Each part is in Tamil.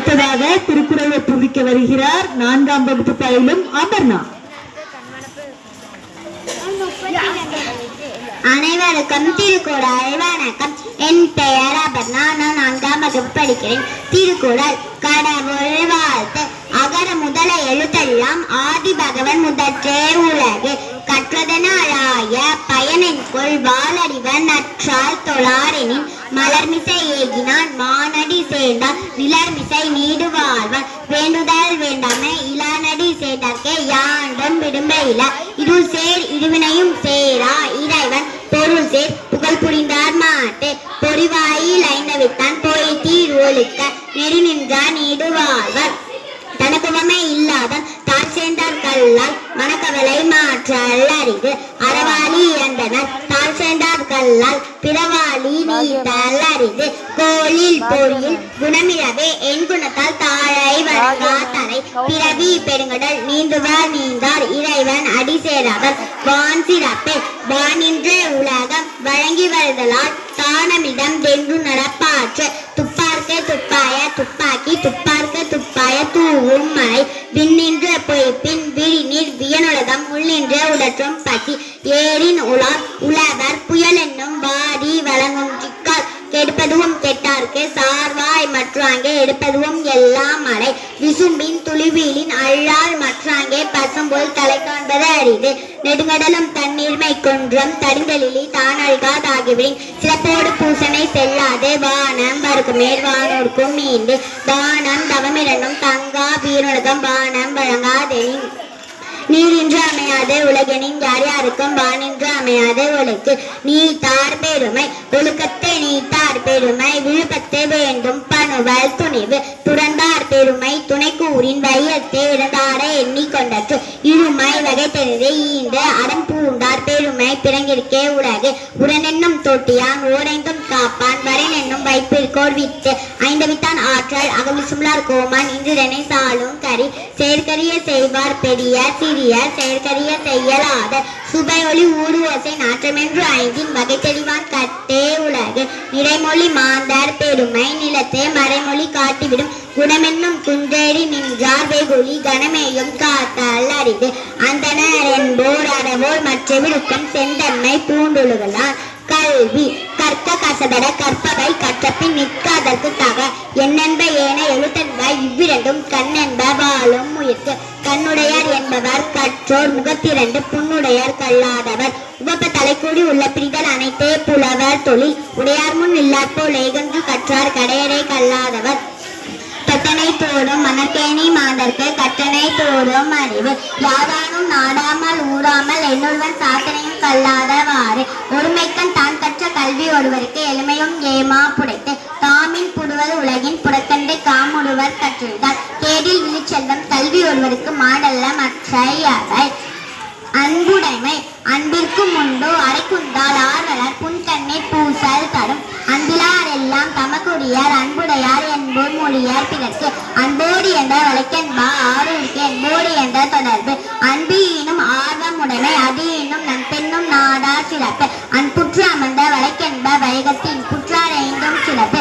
அடுத்ததாக திருக்குறளை புதிக்க வருகிறார். நான்காம் வகுப்பு பயிலும் அபர்ணா. அனைவருக்கும் திருக்குறள் வணக்கம் என் பெயர் அபர்ணா. நான் நான்காம் வகுப்பு படிக்கிறேன். திருக்குறள் கடவுள் வாழ்த்து. அகர முதல எழுத்தெல்லாம் ஆதி பகவன் முதற்றே உலகு. கற்றதனாலாய பயனென்கொள் வாழறிவன். நற்றால் தொழாரெனின். மலர்மிசை ஏகினான். மான் சேர்ந்தார் நிலமிசை நீடு வாழ்வன் வேண்டுதல் வேண்டாமே இளானடி சேர்ந்தார்க்கே யாண்டும் விடும்பையில இருள் சேர் இருவினையும் சேரா இறைவன் பொருள் சேர் புகழ் புரிந்தார் மாட்டே. பொறிவாயில் ஐந்தவித்தான் போய் தீர் ஒழுக்க. நெறி நின்றார் நீடு வாழ்வர் தனக்குவமே இல்லாத தாழ் சேர்ந்தார் கல்லால் மனக்கவலை மாற்ற அல்லறிது அறவாளி என்றனர் தாழ் சேர்ந்தார் கல்லால் பிறவாளி நீத்தல் அறிந்து கோளில் பொறியில் குணமிழவே என் குணத்தால் தாழை வணங்கா தரை பிறவி பெருங்கடல் நீந்துவார் நீந்தார் இறைவன் அடி சேராவர் வான் சிறப்பு வானின்ற உலகம் வழங்கி வருதலால் தானமிடம் தென்று நடப்பாற்று. துப்பார்க்க துப்பாய துப்பாக்கி துப்பார்க்க துப்பாய தூவும் மழை. விண்ணின்ற பொய்ப்பின் விழிநீர் வியனுலகம் உள்ளின்ற உடற்றும் பசி. ஏரின் உலா உழவர் புயல் என்ன எடுப்பதுவும் எல்லாம் மழை விசும்பின் துளிவீலின் அள்ளால் மற்றாங்கே பசும்போல் தலை காண்பது அரிது. நெடுங்கடலும் தண்ணீர்மை குன்றம் தடிந்தலிலி தான் அழ்காதாகிவிடின் சிறப்போடு பூசனை செல்லாது. வானம் வருக்கு மேல் வானோர்க்கும் மீண்டு தானம் தவமிரண்டும் தங்கா வீரனுக்கும் வானம் வழங்காதெனின். நீரின்று அமையாத உலகெனின் யார் யாருக்கும் வானின்று அமையாத உலகு நீத்தார் பெருமை ஒழுக்கத்தை நீத்தார் பெருமை விழுப்பத்தை வேண்டும் பணுவல் துணிவு. துறந்தார் பெருமை துணை கூறின் வையத்தை இறந்தார எண்ணி இருமை வகை தெரிந்து ஈண்டு அடம் பூண்டார் பெருமை பிறங்கிருக்கே உலகு. உடனென்னும் தொட்டியான் ஓரைந்தும் காப்பான் வரன் வைப்பில் வைப்பிற்கோர் ஐந்தவித்தான் ஆற்றல் அகவி சும்லார் கோமான் இன்றிரனை சாலும் கரி செயற்கரிய செய்வார் பெரிய சிறிய செயற்கரிய செய்யலாத சுபையொளி ஊடுவோசை நாற்றமென்று ஐந்தின் வகை தெளிவான் கட்டே உலகு. நிறைமொழி மாந்தார் பெருமை நிலத்தை மறைமொழி காட்டிவிடும். குணமென்னும் குன்றேறி நின்றார் வெகுளி கணமேயும் காத்தால் அரிது. அந்தனர் என்போர் அறவோர் மற்ற விழுக்கம் செந்தன்மை பூண்டுழுகலார். கல்வி கற்க கசதர கற்பவை கற்றப்பின் நிற்காதற்கு தக என்னென்ப ஏன எழுத்தென்ப இவ்விரண்டும் கண்ணென்ப வாழும் முயற்கு கண்ணுடையார் என்பவர் கற்றோர் முகத்திரண்டு புண்ணுடையார் கல்லாதவர். உவப்ப தலைக்கூடி உள்ள பிரிதல் அனைத்தே புலவர் தொழில். உடையார் முன் இல்லாப்போல் ஏகன்று கற்றார் கடையரை கல்லாதவர். கட்டணை தோடும் மணக்கேணி மாந்தர்க்கு கட்டணை தோடும் அறிவு. யாதானும் நாடாமல் ஊறாமல் என்னொருவன் சாத்தனையும் கல்லாதவாறு. கல்வி ஒருவருக்கு எளிமையும் ஏமா புடைத்து தாமின் புடுவர் உலகின் புறத்தண்டை காமுடுவர் கற்றிருந்தார் கேடில் விழிச்செல்வம் கல்வி ஒருவருக்கு மாடல்ல மற்றையவை. அன்புடைமை அன்பிற்கும் உண்டோ அரைக்குந்தால் ஆர்வலர் புன்கண்ணை பூசல் தரும். அன்பிலார் எல்லாம் தமக்குடியார் அன்புடையார் என்போர் மொழியார் பிறர்க்கு. அன்போடு என்ற வழக்கென்பா ஆரூருக்கு என்போடு என்ற தொடர்பு. அன்பு ஈனும் ஆர்வமுடைமை அது எனும் நம் பெண்ணும் நாடா சிறப்பு. வழக்கென்ப வைகத்தின் புற்றார் ஐந்தும் சிறப்பு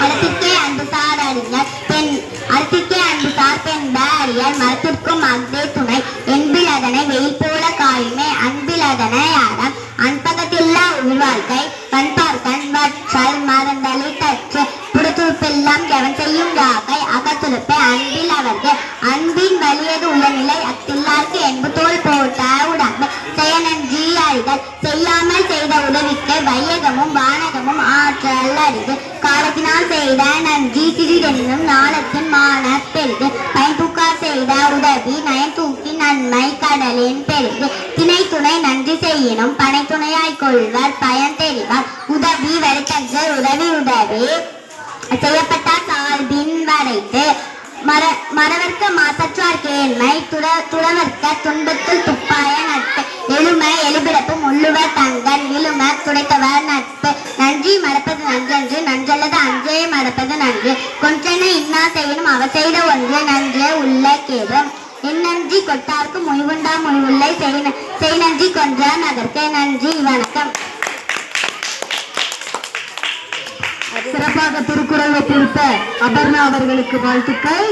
அறத்திற்கே அன்பு சார் அறிஞர் பெண். அறத்திற்கே அன்பு சார் பெண் அறியர். மரத்திற்கும் அன்பே துணை. என்பில் அதனை வெயில் போல காயுமே. அன்பில் அதனை ஆரம் அன்பகத்தில்லா உள்வாழ்க்கை கண்பார் கண் வற்றல். மறந்தலை தற்று. புறத்துறுப்பெல்லாம் எவன் செய்யும் யாக்கை அகத்துழுப்பை அன்பில் அவர்கள் அன்பின் வலியது உள்ள நிலை. அத்தில்லார்க்கு என்பு தோல் போட்ட அறிதல் செய்யாமல் செய்த உதவிக்கு வையகமும் வானகமும் ஆற்றல் அல்லறிது காலத்தினால் செய்த நன்றி சிறிதெனினும் நாளத்தின் மான பெரிது. பயன்புக்கார் செய்த உதவி நயன் தூக்கி நன்மை கடலின் பெரிது. திணை துணை நன்றி செய்யினும் பனை துணையாய் கொள்வர் பயன் தெரிவார். உதவி வருத்தன்று உதவி உதவி செய்யப்பட்ட சார்பின் வரைத்து. மர மரவர்க்க மாசற்றார் கேள்மை துற துறவர்க்க துன்பத்தில் துப்பாய நட்பு நிலும துடைத்தவர் நட்பு நன்றி மறப்பது நன்றன்று நன்றல்லது அன்றே மறப்பது நன்று. கொன்றென இன்னா செய்யணும் அவ செய்த ஒன்று நன்று உள்ள கேடும் என் நன்றி கொட்டார்க்கு மொய்வுண்டா மொய்வுள்ளை செய் செய் நன்றி கொன்றான் அதற்கு நன்றி வணக்கம். சிறப்பாக திருக்குறள் ஒப்புவித்த அபர்ணா அவர்களுக்கு வாழ்த்துக்கள்.